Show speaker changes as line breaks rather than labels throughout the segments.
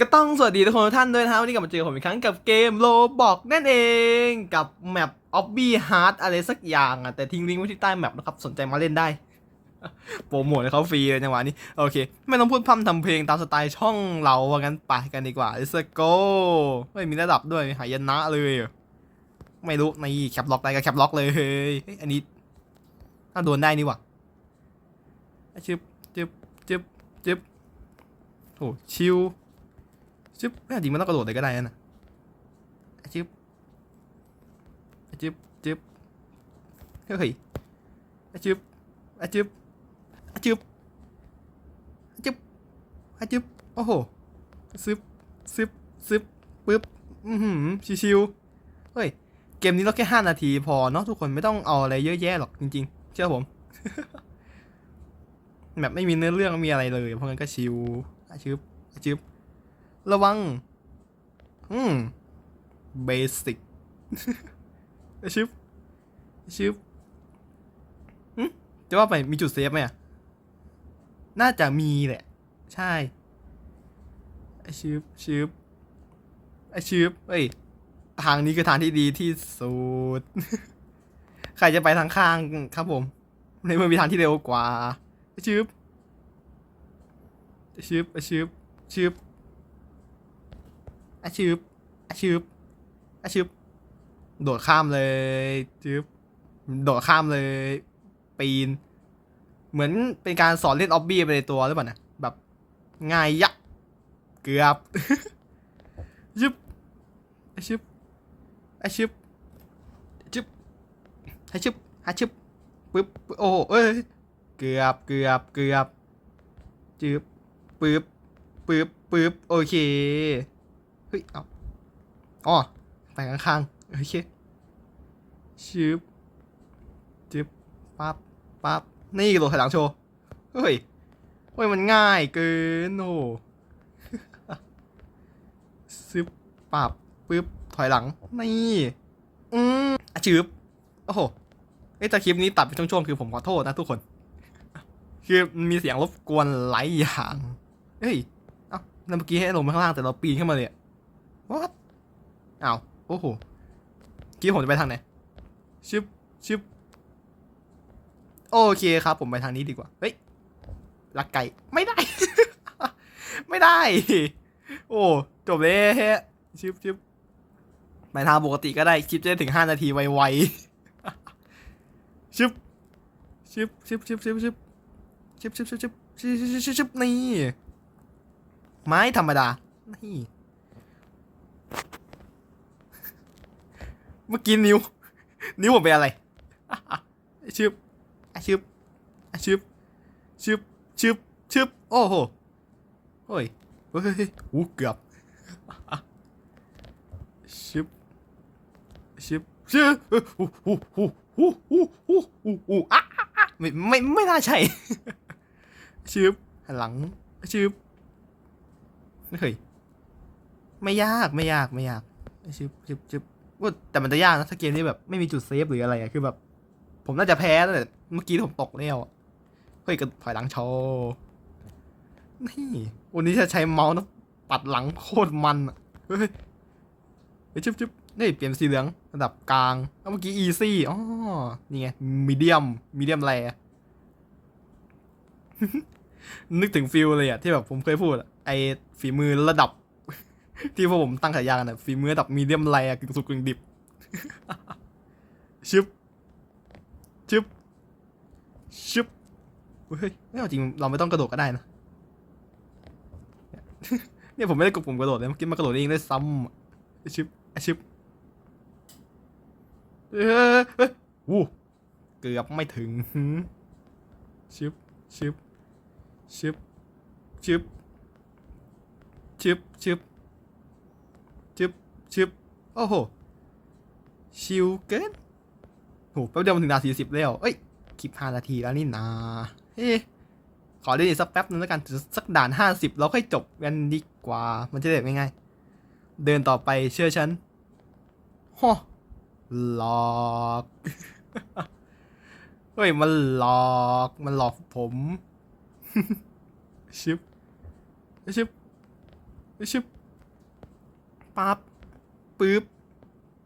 ก็ต้องสวัสดีทุกคนทุกท่านด้วยนะครับวันนี้กลับมาเจอผมอีกครั้งกับเกมโลบอกนั่นเองกับแมปออบบี้ฮาร์ดอะไรสักอย่างอะแต่ทิ้งลิงก์ไว้ที่ใต้แมปนะครับสนใจมาเล่นได้ โปรโมทเขาฟรีเลยจังหวะนี้โอเค ไม่ต้องพูดพร่ำทำเพลงตามสไตล์ช่องเราว่างั้นไปกันดีกว่า let's go ไม่มีระดับด้วยหายนะเลย ไม่รู้ในแคปล็อกได้ก็แคปล็อกเลยเฮ้ยอันนี้ถ้าโดนได้นี่หว่าชึบจึบจึบจึบโอ้ชิว ชึบไม่จริงมันต้องกระโดดเลยก็ได้นะชึบชึบชึบเฮ้ยชึบชึบชึบชึบชึบโอ้โหซึบซึบซึบปึ๊บอือหือชิวๆเฮ้ย เกมนี้เราแค่ห้านาทีพอเนาะทุกคนไม่ต้องเอาอะไรเยอะแยะหรอกจริง ๆ เชื่อผมแบบไม่มีเนื้อเรื่องไม่มีอะไรเลยเพราะงั้นก็ชิวชึบชึบ ระวัง อืม เบสิกชิบชิบอืมจะว่าไปมีจุดเซฟไหมอะ น่าจะมีแหละ ใช่ชิบชิบชิบเอ้ย ทางนี้คือทางที่ดีที่สุด ใครจะไปทางข้างครับผม ในเมื่อมีทางที่เร็วกว่าชิบชิบชิบชิบ อาชืบอาชืบอาชืบโดดข้ามเลยชืบโดดข้ามเลย ปีน เหมือนเป็นการสอนเล่นออบบี้ไปในตัวหรือเปล่านะแบบง่ายยักเกือบชึบอาชึบอาชึบชึบอาชึบอาชึบปึ๊บโอ้เอ้ยเกือบเกือบเกือบจึบปึ๊บปึ๊บปึ๊บโอเค ฮ้ยเอาอ๋อไปข้างๆโอเคชืบจึบปั๊บปั๊บนี่กระโดดถอยหลังโชว์ เฮ้ย เฮ้ย มันง่ายเกินโอ้ซึบปับปึ๊บ ถอยหลัง นี่ อืมอะชืบโอ้โหเอ้ยแต่คลิปนี้ตัดเป็นช่วงๆ คือผมขอโทษนะทุกคน คือมีเสียงรบกวนหลายอย่าง เฮ้ย เอ้าแล้วเมื่อกี้ให้ลงมาข้างล่างแต่เราปีนขึ้นมาเลยอะ what อ้าวโอ้โหกี้ผมจะไปทางไหนชึบชึบโอเคครับ ผมไปทางนี้ดีกว่า เฮ้ยลักไก่ไม่ได้ ไม่ได้ โอ้จบเลยฮะชึบชึบไปทางปกติก็ได้คลิปจะได้ถึงห้านาทีไวๆชึบชึบชึบชึบชึบชึบชึบชึบชึบชึบชึบชึบชึบชึบนี่ไม้ธรรมดานี่ เมื่อกี้นิ้ว นิ้วผมเป็นอะไรชึบชึบชึบชึบชึบชึบโอ้โหโอ้ยเฮ้ยอู้เกือบชึบชึบชึบเอ้ยอู้อู้อู้อู้อู้อู้อู้อู้อะไม่ไม่ไม่น่าใช่ชึบหันหลังชึบไม่เคยไม่ยากไม่ยากไม่ยากชึบชึบชึบ ว่าแต่มันจะยากนะถ้าเกมนี้แบบไม่มีจุดเซฟหรืออะไรอะคือแบบ ผมน่าจะแพ้ตั้งแต่เมื่อกี้ผมตกแล้วอะเฮ้ยก็ถอยหลังโชว์นี่วันนี้จะใช้เมาส์นะปัดหลังโคตรมันอะเฮ้ยเฮ้ยจุ๊บจุ๊บนี่เปลี่ยนสีเหลืองระดับกลางแล้วเมื่อกี้อีซี่อ๋อนี่ไงมีเดียมมีเดียมแรนึกถึงฟิลเลยอะที่แบบผมเคยพูดไอฝีมือระดับ ที่พวกผมตั้งฉายากันอะฝีมือระดับมีเดียมแรกึ่งสุกกึ่งดิบ ชึบ ชึบ ชึบ เฮ้ยไม่เอาจริงเราไม่ต้องกระโดดก็ได้นะ เนี่ยผมไม่ได้กดปุ่มกระโดดเลยเมื่อกี้มันกระโดดเองได้ซ้ำอชึบอชึบเอ้เฮ้ยวู้เกือบไม่ถึงชึบชึบชึบชึบชึบชึบ ชึบโอ้โห ชิวเกินโหแป๊บเดียวมันถึงนาทีสิบแล้ว เอ้ย คลิปห้านาทีแล้วนี่นาเฮ้ขอเล่นอีกสักแป๊บนึงแล้วกันสักด่านห้าสิบเราค่อยจบกันดีกว่า มันจะได้แบบง่ายๆ เดินต่อไปเชื่อฉันฮอหลอกเฮ้ย มันหลอก มันหลอกผม ชิบ ชิบชึบปั๊บ ปึ๊บ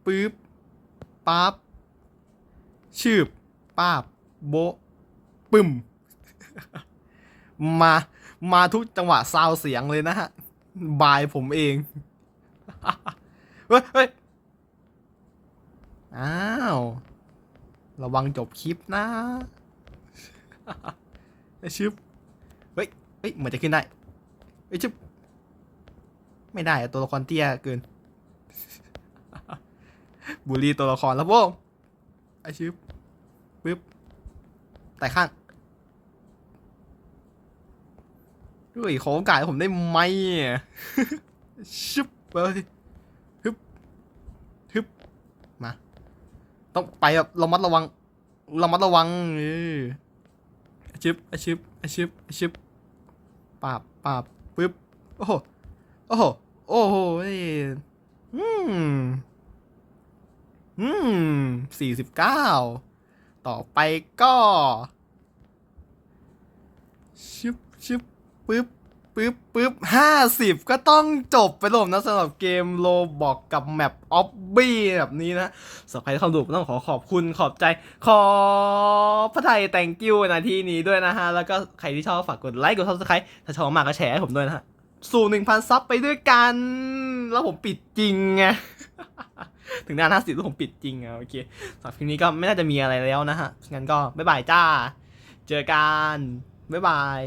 ปึ๊บปั๊บชืบป้าบโบปึ้ม มา มาทุกจังหวะซาวเสียงเลยนะฮะ บายผมเอง เฮ้ยเฮ้ยอ้าว ระวังจบคลิปนะไอชึบเฮ้ย เฮ้ย เหมือนจะขึ้นได้ไอยชึบ ไม่ได้ตัวละครเตี้ยเกิน บูลลี่ตัวละครแล้วโว้ไอชึบปึ๊บแต่ข้างด้วยขอโอกาสผมได้ไหมชึบไปเลยฮึบฮึบมา ต้องไปแบบระมัดระวังระมัดระวังเออไอชึบไอชึบไอชึบไอชึบปาบปาบปึ๊บโอ้โหโอ้โหโอ้โห อืม อืมสี่สิบเก้า ต่อไปก็ชึบชึบปึ๊บปึ๊บปึ๊บห้าสิบก็ต้องจบไปล้วนะสำหรับเกมโลบอกกับแมปออฟบี้แบบนี้นะสำหรับใครที่เข้าดูต้องขอขอบคุณขอบใจ ขอพระไทย thank you นาทีนี้ด้วยนะฮะ แล้วก็ใครที่ชอบฝากกดไลค์กด subscribe ถ้าชอบมากก็แชร์ให้ผมด้วยนะฮะ สู่หนึ่งพันซับไปด้วยกัน แล้วผมปิดจริงไงถึงด้านห้าสิบแล้วผมปิดจริงอะโอเคสำหรับคลิปนี้ก็ไม่น่าจะมีอะไรแล้วนะฮะงั้นก็บ๊ายบายจ้า เจอกันบ๊ายบาย